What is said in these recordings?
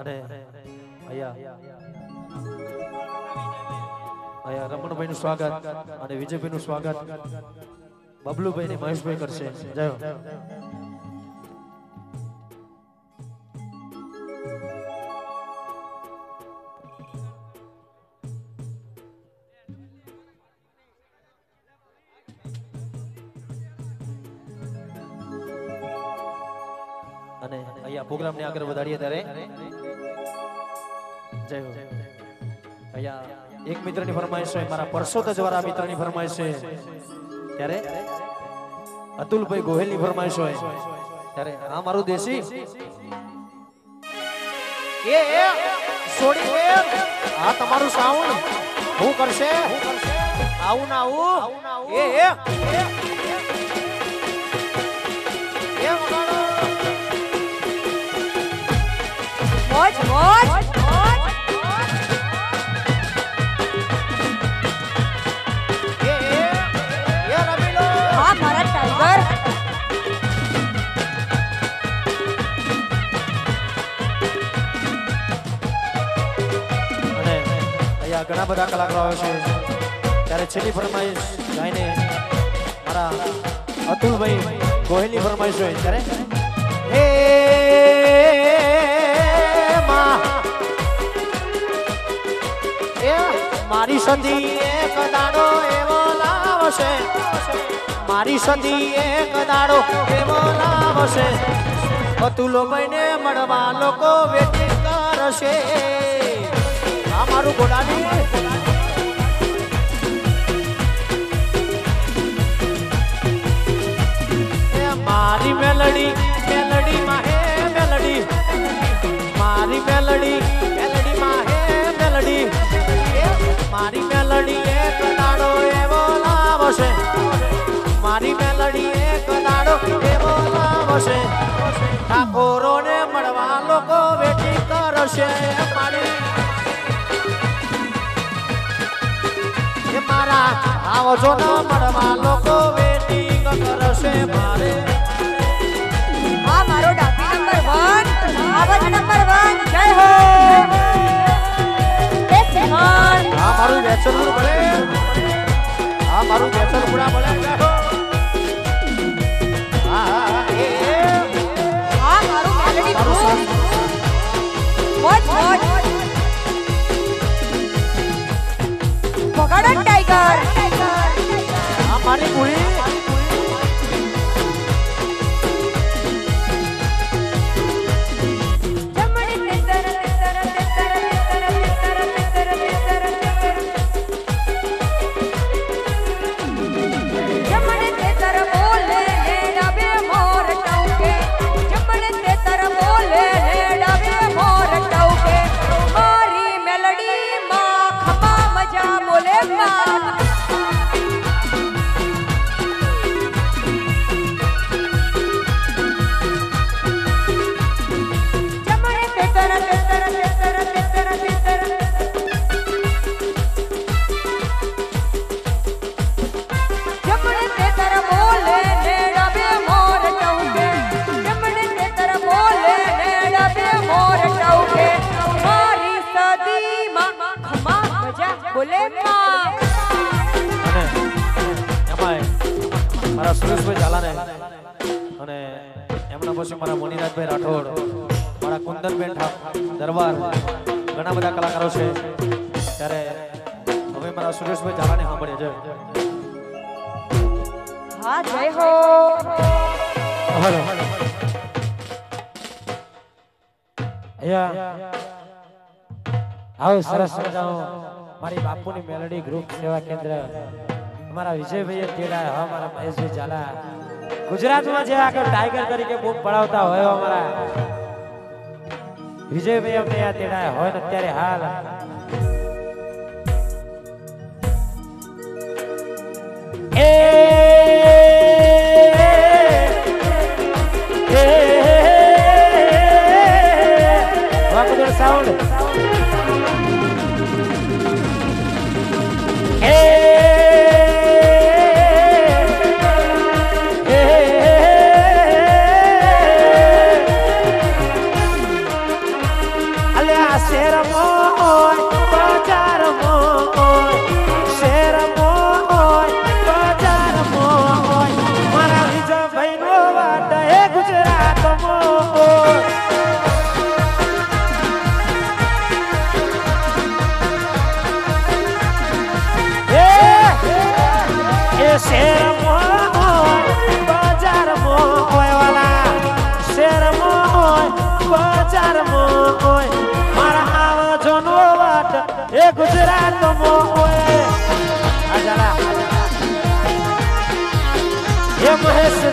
અને અહીંયા અહીંયા રમણભાઈ નું સ્વાગત અને વિજયભાઈ નું સ્વાગત. બબલુભાઈ ને મહેશભાઈ કરશે. જય વધારીએ ત્યારે જય હો અહીંયા એક મિત્રની ફરમાઈશ છે મારા પરસોત જવારા મિત્રની ફરમાઈશ છે ત્યારે અતુલભાઈ ગોહિલની ફરમાઈશ હોય ત્યારે આ મારું દેશી એ એ સોડી એ આ તમારું સાઉન્ડ હું કરશે આવું ના આવું એ એ એ મોજ મોજ હા, મારા ટાઈગર ઘણા બધા કલાકારો છે. ત્યારે છેલ્લી ફરમાઈશ ગાઈને મારા અતુલભાઈ ગોહિલની ફરમાઈશ હોય ત્યારે. મારી સદી એક દાડો એવો લાવશે. મારી સદી એક દાડો એવો લાવશે. અતુલો ભાઈને મળવા લોકો વેટિંગ કરશે. આ મારું મારી મેલડી મેલડી માહે મેલડી. મારી મેલડી ઠાકોરો ને મળવા લોકો વેટિંગ કરશે મારી મારા આવો જો ન મળવા લોકો વેટિંગ કરશે મારે હા મારો ડાબી નંબર વન આવાજ નંબર વન જય હો. આ મારું વેચન ભલે આ મારું વેચન પૂરા ભલે વગાડો ટાઈગર. અમારી મારી પૂરી સુરેશભાઈ ઝાલાને સાંભળીએ છે. હા જય હો. અહીંયા આવો સરસ મજાનો મારી બાપુની મેલડી ગ્રુપ સેવા કેન્દ્ર. અમારા વિજયભાઈ તેડા હા મારા મહેશભાઈ ઝાલા. ગુજરાતમાં જે આગળ ટાઈગર તરીકે બૂમ પડાવતા હોય અમારા. વિજયભાઈ અમને આ તેડા હોય ને અત્યારે હાલ. સાઉન્ડ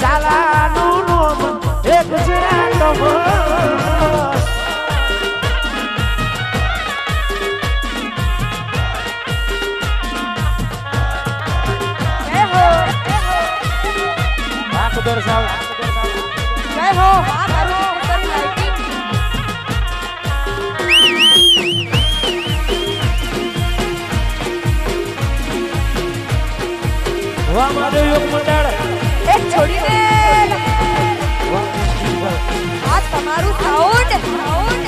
ઝાલાનું નામ એ ગુજરાતમાં સાવ જય હો યોગ મંડળ. વાહ આ તમારું સાઉન્ડ સાઉન્ડ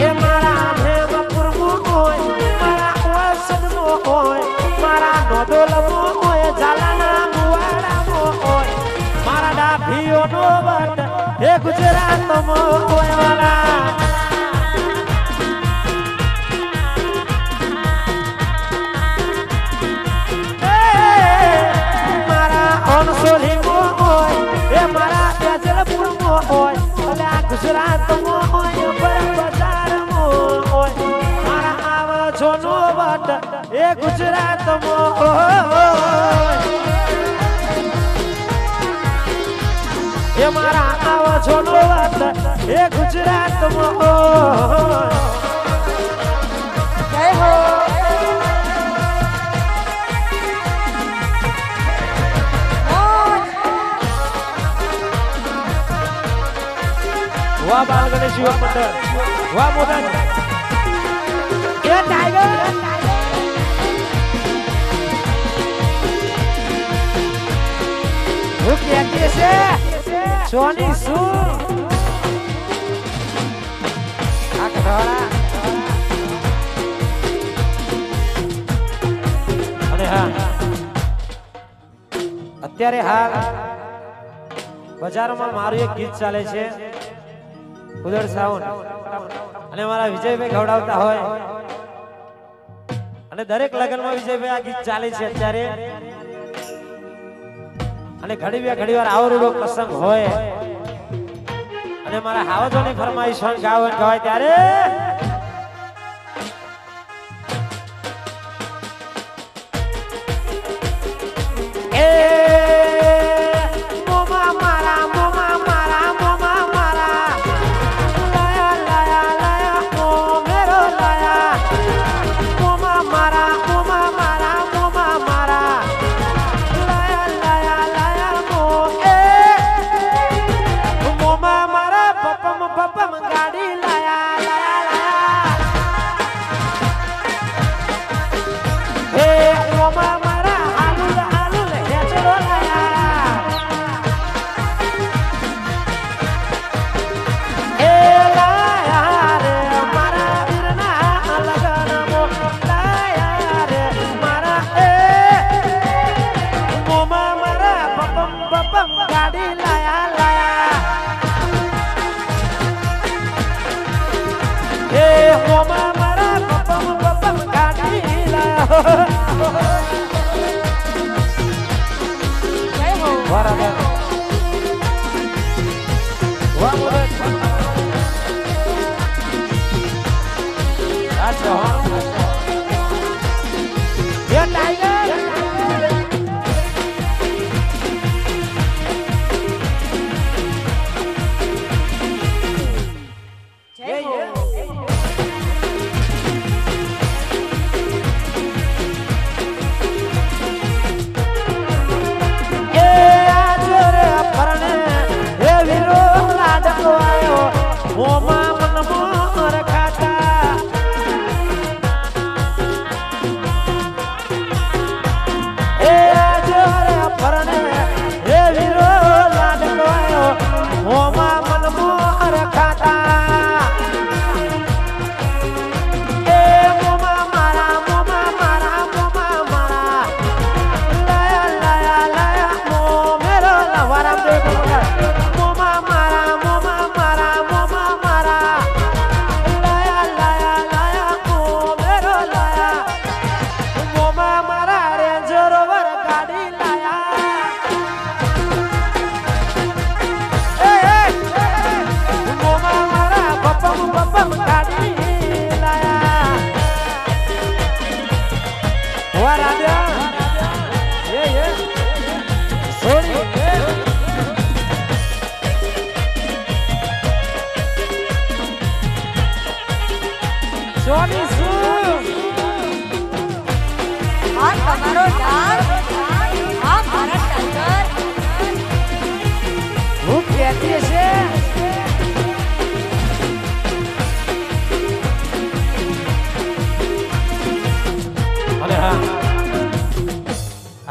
એ મારા મારા વસદમાં હોય મારા નોદોલમાં હોય મારા ગુજરાતમાં હોય હોય. મારા આવા જોનો વટ એ ગુજરાતમાં હોય. એ મારા આવા જોનો વટ એ ગુજરાતમાં હોય. વાહ બાલ ગણેશ યુવા મંડળ. વાહ મોદન એ ટાઈગર. કઢવાળા અને હા. અત્યારે હાલ બજારમાં મારું એક ગીત ચાલે છે. ઉદળ સાઉન્ડ અને મારા વિજયભાઈ ગવડાવતા હોય. અને દરેક લગ્નમાં વિજયભાઈ આ ગીત ચાલે છે અત્યારે. અને ઘડી બે ઘણી વાર આવરૂડો પ્રસંગ હોય. અને મારા હાવજોની ફરમાઈશ ગાવ ગવાય ત્યારે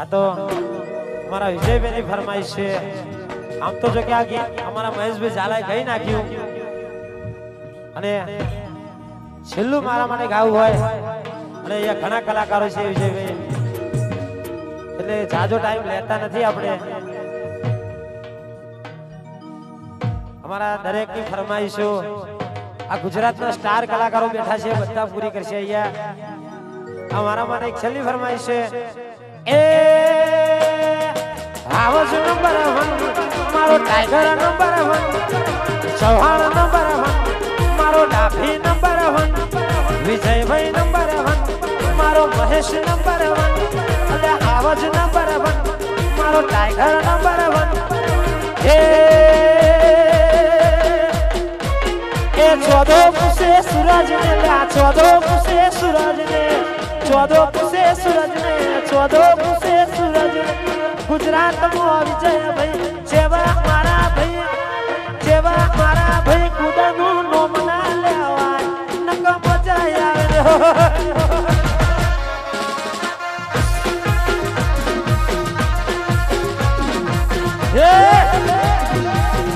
આ તો અમારા વિજયભાઈની ફરમાઈશ છે. આમ તો જો કે આ ગીત અમારા મહેશભાઈ ઝાલાએ ગઈ નાખ્યું. અને છેલ્લું મારા માટે ગાવું હોય, અને અહીંયા ઘણા કલાકારો છે વિજયભાઈ. એટલે જાજો ટાઈમ લેતા નથી આપણે. અમારા દરેકની ફરમાઈશો, આ ગુજરાતના સ્ટાર કલાકારો બેઠા છે, બધા પૂરી કરશે અહીંયા. અમારા માટે એક છેલ્લી ફરમાઈશ છે. એ છો નંબર વન મારો tiger number one Chauhan number one મારો Dabhi number one Vijaybhai number one મારો મહેશ નંબર વન અને નંબર વન મારો ટાઈગર નંબર વન એ એ ચોદો પુસે સૂરજ ને ચોદો પુસે સૂરજ ને ચોદો પુસે સૂરજ ને ચોદો પુસે સૂરજ ગુજરાતમાં વિજય ભાઈ, જેવા મારા ભાઈ, જેવા મારા ભાઈ, કુદાનું નોમ ના લેવાય નક મજા આવે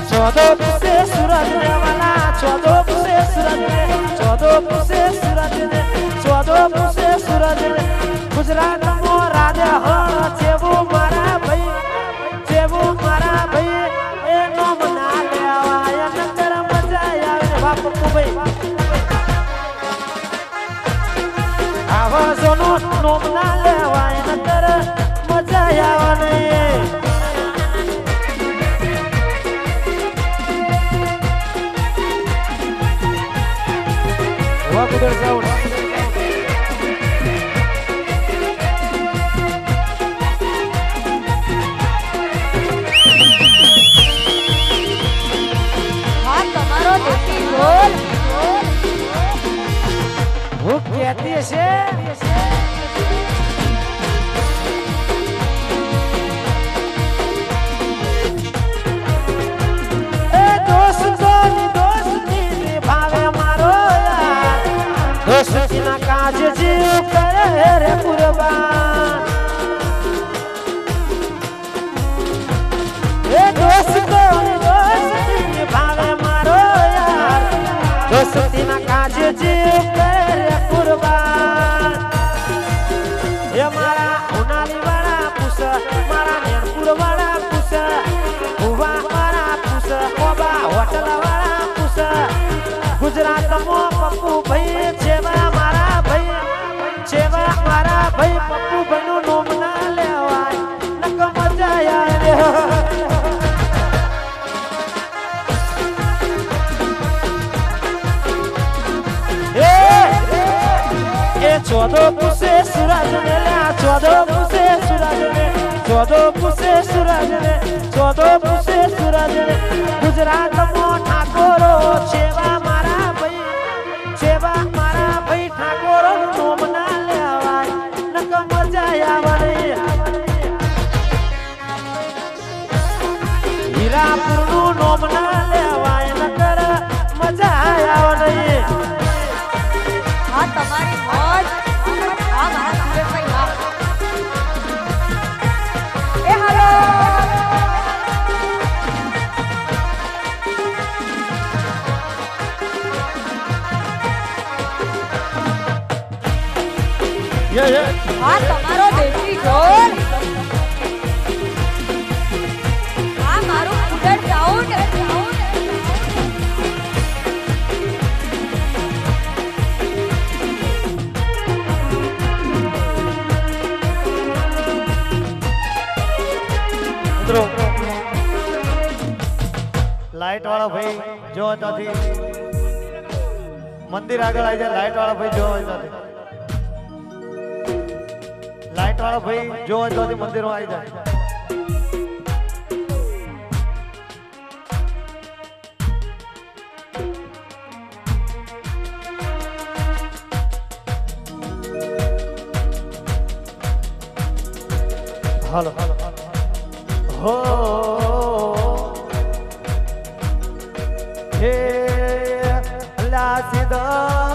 ચોદો પુસે સૂરજ ને વાલા ચોદો દોસ્તીના કાજ જીવ કરે કુરબાન. એ મારા ઉનાળી વાળા પુસ, મારા નેનપુર વાળા પુસ, ઉવા વાળા પુસ કોબા હોટલ વાળા પુસ. મો પપ્પુ ભાઈ, જેવા મારા ભાઈ, જેવા મારા ભાઈ, પપ્પુ ભાઈ નું નોમ ના લેવાય. નક મજા આવે ચોદો પુસે સૂરજ ને ચોદો પુસે સૂરજ ને ચોદો પુસે સૂરજ ને ચોદો પુસે સૂરજ ને ગુજરાત મો ઠાકોરો છેવા મારા ભાઈ છેવા મારા ભાઈ ઠાકોરો નોમ ના લેવાય નક મજા આવે હીરાપુરનું નોમ ના આ તમારો દેશી ઢોલ. આ મારું કુડર સાઉન્ડ લાઈટ વાળો ભાઈ જો. ત્યાંથી મંદિર આગળ આવી જાય લાઈટ વાળો ભાઈ જો. ત્યાંથી લાઈટ વાળો ભાઈ જોવે તો મંદિરમાં આવી જાય હાલો હો હે લા સીધા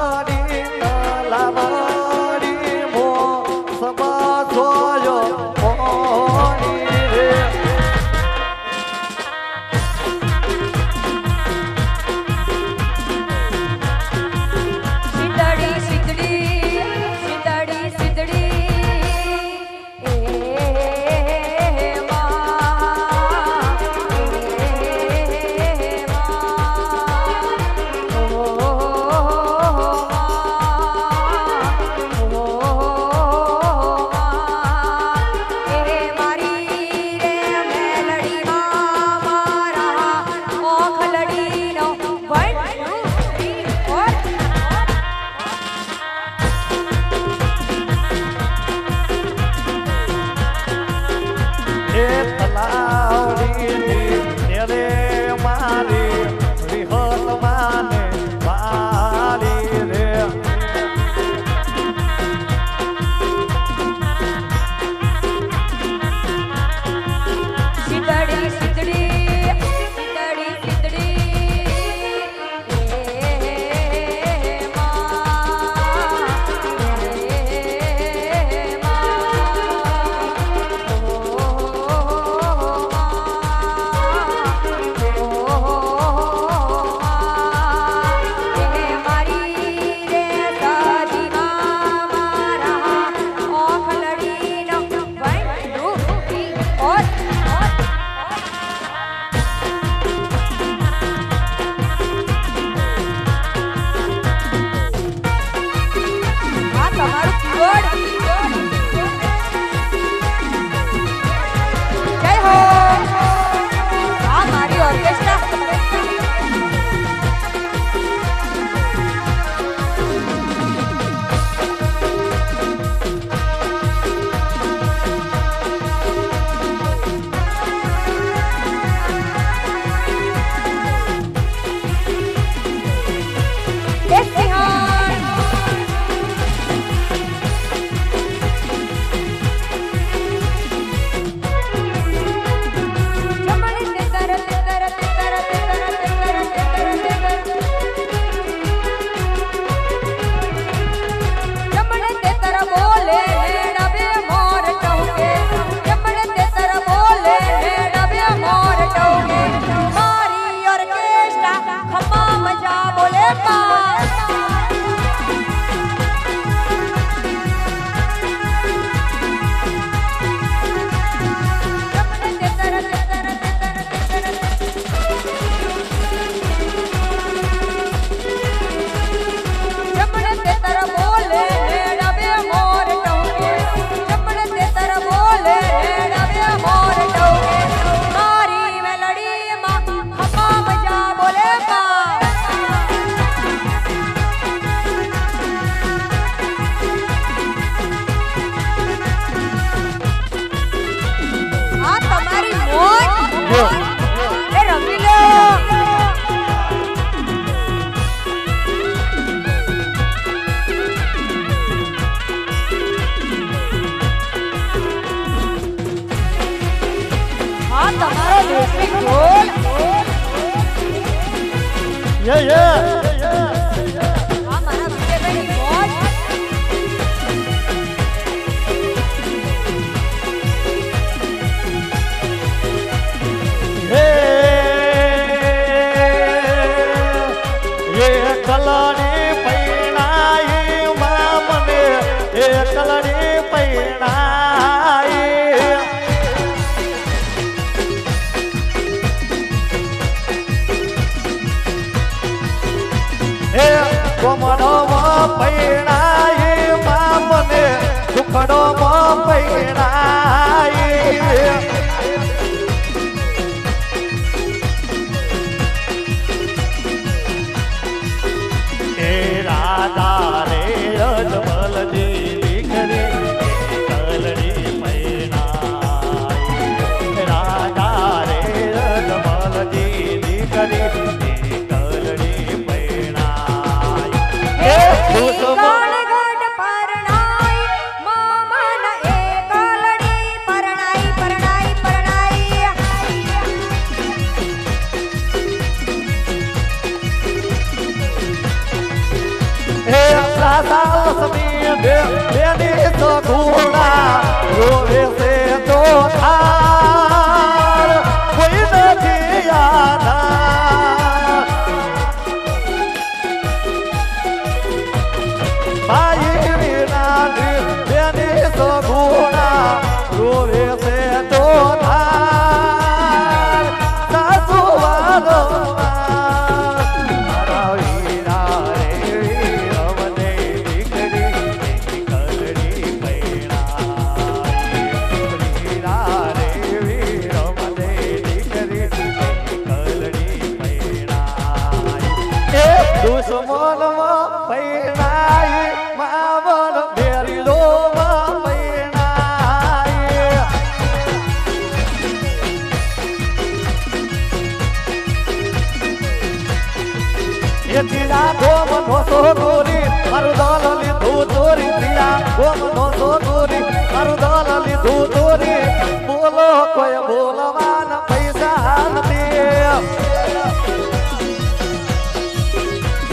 કોઈ બોલવાના પૈસા નથી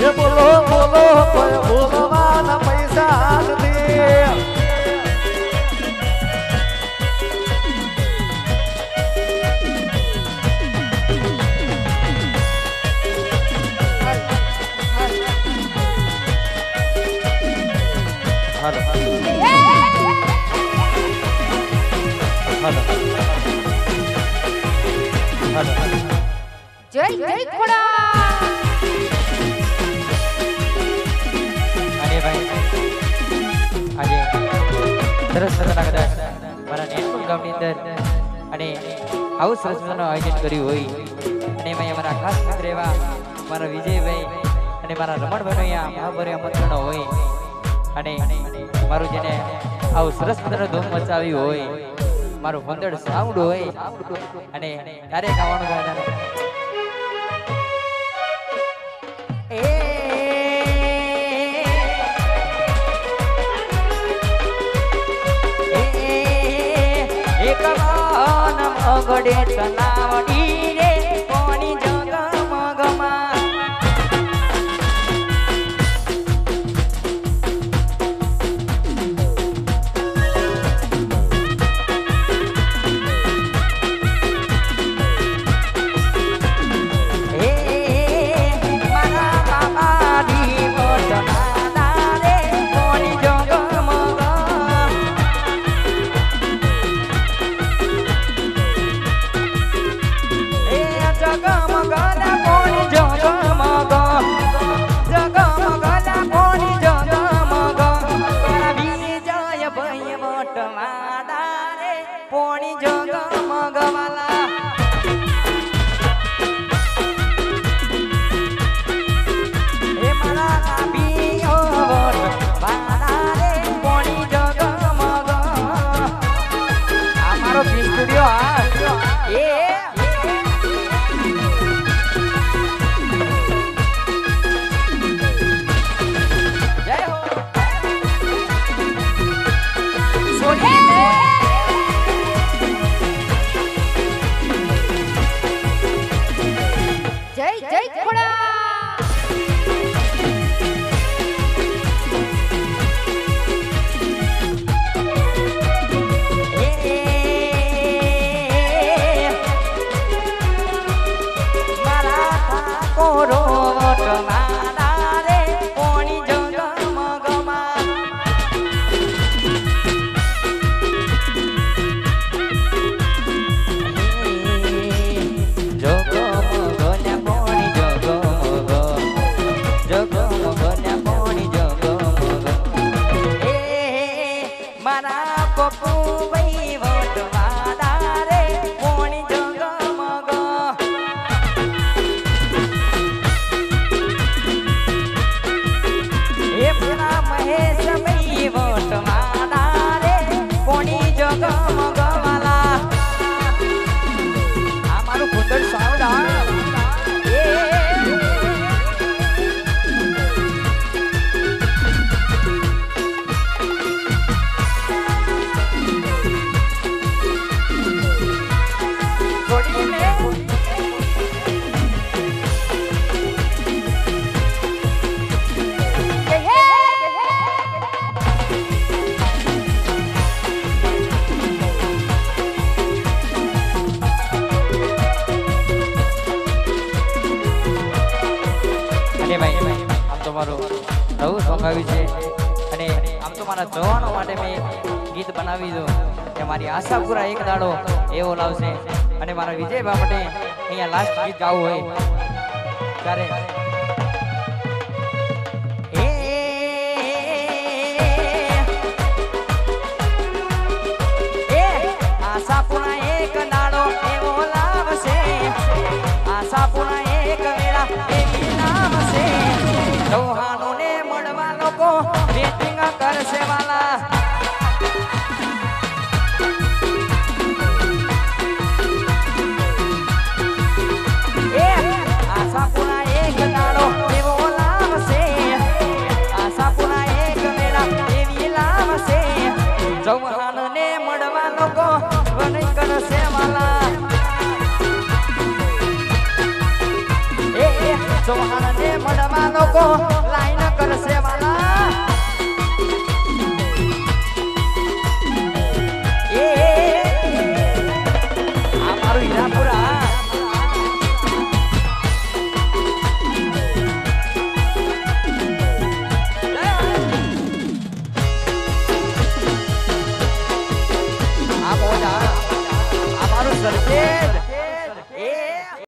એ બોલો બોલો કોઈ બોલવાના પૈસા નથી જય આજે સરસ મજાના કદાચ મારા નેટવર્ક ગામની અંદર અને આવું સરસ મજાનું આયોજન કર્યું હોય. અને ભાઈ અમારા ખાસ મિત્ર એવા મારા વિજયભાઈ અને મારા રમણભાઈનો અહીંયા મહાભર્યા મંત્રણો હોય. અને મારું જેને આવું સરસ મજાનું ધૂમ મચાવ્યું હોય. મારું ભંડળ સાઉન્ડ હોય અને ત્યારે ગાવાનું એક મન મગડે ચનાવડી એક દાડો એવો લાવશે. અને મારા વિજય માટે અહીંયા લાસ્ટ ગીત ગાવું હોય ત્યારે Oh.